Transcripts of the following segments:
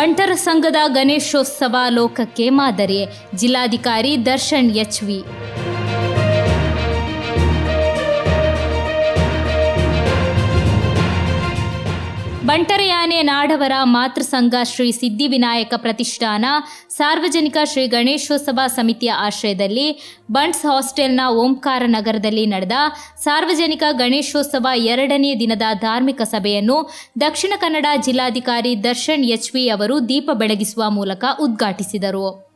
ಬಂಟರ ಸಂಘದ ಗಣೇಶೋತ್ಸವ ಲೋಕಕ್ಕೆ ಮಾದರಿ ಜಿಲ್ಲಾಧಿಕಾರಿ ದರ್ಶನ್ ಎಚ್ವಿ ಬಂಟರಯಾನೆ ನಾಡವರ ಮಾತೃಸಂಘ ಶ್ರೀ ಸಿದ್ಧಿವಿನಾಯಕ ಪ್ರತಿಷ್ಠಾನ, ಸಾರ್ವಜನಿಕ ಶ್ರೀ ಗಣೇಶೋತ್ಸವ ಸಮಿತಿಯ ಆಶ್ರಯದಲ್ಲಿ ಬಂಟ್ಸ್ ಹಾಸ್ಟೆಲ್ನ ಓಂಕಾರ ನಗರದಲ್ಲಿ ನಡೆದ ಸಾರ್ವಜನಿಕ ಗಣೇಶೋತ್ಸವ ಎರಡನೇ ದಿನದ ಧಾರ್ಮಿಕ ಸಭೆಯನ್ನು ದಕ್ಷಿಣ ಕನ್ನಡ ಜಿಲ್ಲಾಧಿಕಾರಿ ದರ್ಶನ್ ಎಚ್ವಿ ಅವರು ದೀಪ ಬೆಳಗಿಸುವ ಮೂಲಕ ಉದ್ಘಾಟಿಸಿದರು.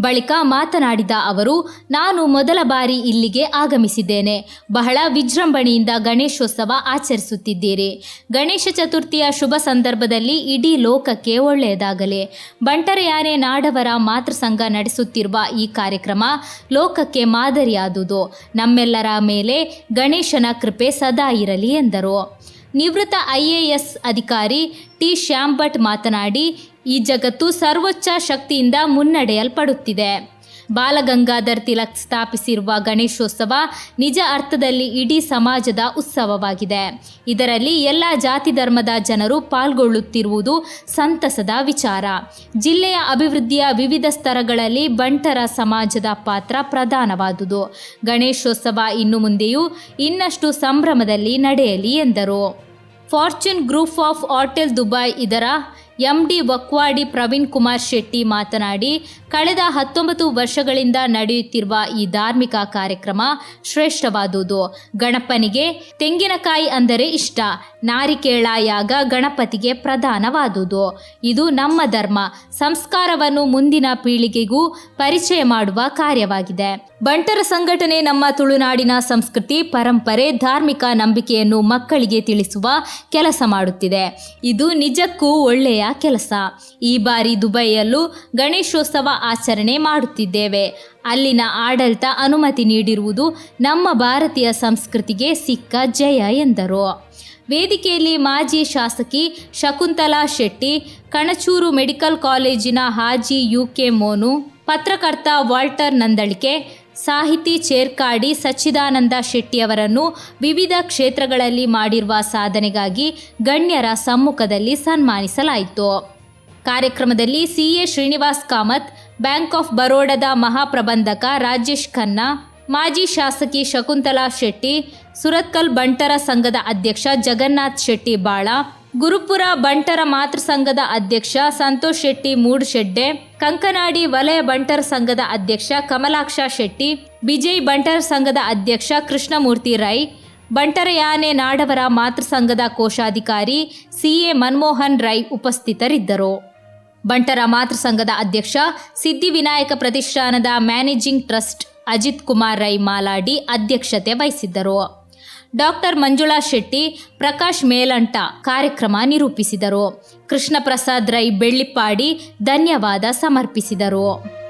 ಬಳಿಕ ಮಾತನಾಡಿದ ಅವರು, ನಾನು ಮೊದಲ ಬಾರಿ ಇಲ್ಲಿಗೆ ಆಗಮಿಸಿದ್ದೇನೆ. ಬಹಳ ವಿಜೃಂಭಣೆಯಿಂದ ಗಣೇಶೋತ್ಸವ ಆಚರಿಸುತ್ತಿದ್ದೀರಿ. ಗಣೇಶ ಚತುರ್ಥಿಯ ಶುಭ ಸಂದರ್ಭದಲ್ಲಿ ಇಡೀ ಲೋಕಕ್ಕೆ ಒಳ್ಳೆಯದಾಗಲಿ. ಬಂಟರಯಾನೆ ನಾಡವರ ಮಾತೃಸಂಘ ನಡೆಸುತ್ತಿರುವ ಈ ಕಾರ್ಯಕ್ರಮ ಲೋಕಕ್ಕೆ ಮಾದರಿಯಾದುದು. ನಮ್ಮೆಲ್ಲರ ಮೇಲೆ ಗಣೇಶನ ಕೃಪೆ ಸದಾ ಇರಲಿ ಎಂದರು. ನಿವೃತ್ತ ಐಎಎಸ್ ಅಧಿಕಾರಿ ಟಿ. ಶ್ಯಾಮ್ ಭಟ್ ಮಾತನಾಡಿ ಈ ಜಗತ್ತು ಸರ್ವೋಚ್ಚ ಶಕ್ತಿಯಿಂದ ಮುನ್ನಡೆಯಲ್ಪಡುತ್ತಿದೆ. ಬಾಲಗಂಗಾಧರ್ ತಿಲಕ್ ಸ್ಥಾಪಿಸಿರುವ ಗಣೇಶೋತ್ಸವ ನಿಜ ಅರ್ಥದಲ್ಲಿ ಇಡೀ ಸಮಾಜದ ಉತ್ಸವವಾಗಿದೆ. ಇದರಲ್ಲಿ ಎಲ್ಲ ಜಾತಿ ಧರ್ಮದ ಜನರು ಪಾಲ್ಗೊಳ್ಳುತ್ತಿರುವುದು ಸಂತಸದ ವಿಚಾರ. ಜಿಲ್ಲೆಯ ಅಭಿವೃದ್ಧಿಯ ವಿವಿಧ ಸ್ತರಗಳಲ್ಲಿ ಬಂಟರ ಸಮಾಜದ ಪಾತ್ರ ಪ್ರಧಾನವಾದುದು. ಗಣೇಶೋತ್ಸವ ಇನ್ನು ಮುಂದೆಯೂ ಇನ್ನಷ್ಟು ಸಂಭ್ರಮದಲ್ಲಿ ನಡೆಯಲಿ ಎಂದರು. Fortune group of hotel Dubai ಇದರ ಎಂ ಡಿ ವಕ್ವಾಡಿ ಪ್ರವೀಣ್ ಕುಮಾರ್ ಶೆಟ್ಟಿ ಮಾತನಾಡಿ, ಕಳೆದ ಹತ್ತೊಂಬತ್ತು ವರ್ಷಗಳಿಂದ ನಡೆಯುತ್ತಿರುವ ಈ ಧಾರ್ಮಿಕ ಕಾರ್ಯಕ್ರಮ ಶ್ರೇಷ್ಠವಾದುದು. ಗಣಪನಿಗೆ ತೆಂಗಿನಕಾಯಿ ಅಂದರೆ ಇಷ್ಟ. ನಾರಿಕೇಳ ಯಾಗ ಗಣಪತಿಗೆ ಪ್ರಧಾನವಾದುದು. ಇದು ನಮ್ಮ ಧರ್ಮ. ಸಂಸ್ಕಾರವನ್ನು ಮುಂದಿನ ಪೀಳಿಗೆಗೂ ಪರಿಚಯ ಮಾಡುವ ಕಾರ್ಯವಾಗಿದೆ. ಬಂಟರ ಸಂಘಟನೆ ನಮ್ಮ ತುಳುನಾಡಿನ ಸಂಸ್ಕೃತಿ, ಪರಂಪರೆ, ಧಾರ್ಮಿಕ ನಂಬಿಕೆಯನ್ನು ಮಕ್ಕಳಿಗೆ ತಿಳಿಸುವ ಕೆಲಸ ಮಾಡುತ್ತಿದೆ. ಇದು ನಿಜಕ್ಕೂ ಒಳ್ಳೆಯ ಕೆಲಸ. ಈ ಬಾರಿ ದುಬೈಯಲ್ಲೂ ಗಣೇಶೋತ್ಸವ ಆಚರಣೆ ಮಾಡುತ್ತಿದ್ದೇವೆ. ಅಲ್ಲಿನ ಆಡಳಿತ ಅನುಮತಿ ನೀಡಿರುವುದು ನಮ್ಮ ಭಾರತೀಯ ಸಂಸ್ಕೃತಿಗೆ ಸಿಕ್ಕ ಜಯ ಎಂದರು. ವೇದಿಕೆಯಲ್ಲಿ ಮಾಜಿ ಶಾಸಕಿ ಶಕುಂತಲಾ ಶೆಟ್ಟಿ, ಕಣಚೂರು ಮೆಡಿಕಲ್ ಕಾಲೇಜಿನ ಹಾಜಿ ಯು ಕೆ ಮೋನು, ಪತ್ರಕರ್ತ ವಾಲ್ಟರ್ ನಂದಳಿಕೆ ಸಾಹಿತಿ ಚೇರ್ಕಾಡಿ ಸಚ್ಚಿದಾನಂದ ಶೆಟ್ಟಿಯವರನ್ನು ವಿವಿಧ ಕ್ಷೇತ್ರಗಳಲ್ಲಿ ಮಾಡಿರುವ ಸಾಧನೆಗಾಗಿ ಗಣ್ಯರ ಸಮ್ಮುಖದಲ್ಲಿ ಸನ್ಮಾನಿಸಲಾಯಿತು. ಕಾರ್ಯಕ್ರಮದಲ್ಲಿ CA Srinivas Kamath, bank of ಬರೋಡದ ಮಹಾಪ್ರಬಂಧಕ ರಾಜೇಶ್ ಖನ್ನಾ, ಮಾಜಿ ಶಾಸಕಿ ಶಕುಂತಲಾ ಶೆಟ್ಟಿ, ಸುರತ್ಕಲ್ ಬಂಟರ ಸಂಘದ ಅಧ್ಯಕ್ಷ ಜಗನ್ನಾಥ್ ಶೆಟ್ಟಿ ಬಾಳ ಗುರುಪುರ ಬಂಟರ ಮಾತೃ ಸಂಘದ ಅಧ್ಯಕ್ಷ ಸಂತೋಷ್ ಶೆಟ್ಟಿ ಮೂಡ್ಶೆಡ್ಡೆ, ಕಂಕನಾಡಿ ವಲಯ ಬಂಟರ ಸಂಘದ ಅಧ್ಯಕ್ಷ ಕಮಲಾಕ್ಷ ಶೆಟ್ಟಿ ವಿಜಯ್ ಬಂಟರ ಸಂಘದ ಅಧ್ಯಕ್ಷ ಕೃಷ್ಣಮೂರ್ತಿ ರೈ ಬಂಟರಯಾನೆ ನಾಡವರ ಮಾತೃ ಸಂಘದ ಕೋಶಾಧಿಕಾರಿ ಸಿಎ ಮನ್ಮೋಹನ್ ರೈ ಉಪಸ್ಥಿತರಿದ್ದರು. ಬಂಟರ ಮಾತೃ ಸಂಘದ ಅಧ್ಯಕ್ಷ ಸಿದ್ಧಿವಿನಾಯಕ ಪ್ರತಿಷ್ಠಾನದ ಮ್ಯಾನೇಜಿಂಗ್ ಟ್ರಸ್ಟ್ ಅಜಿತ್ ಕುಮಾರ್ ರೈ ಮಾಲಾಡಿ ಅಧ್ಯಕ್ಷತೆ ವಹಿಸಿದ್ದರು. ಡಾಕ್ಟರ್ ಮಂಜುಳಾ ಶೆಟ್ಟಿ ಪ್ರಕಾಶ್ ಮೇಲಂಟ ಕಾರ್ಯಕ್ರಮ ನಿರೂಪಿಸಿದರು. ಕೃಷ್ಣ ಪ್ರಸಾದ್ ರೈ ಬೆಳ್ಳಿಪ್ಪಾಡಿ ಧನ್ಯವಾದ ಸಮರ್ಪಿಸಿದರು.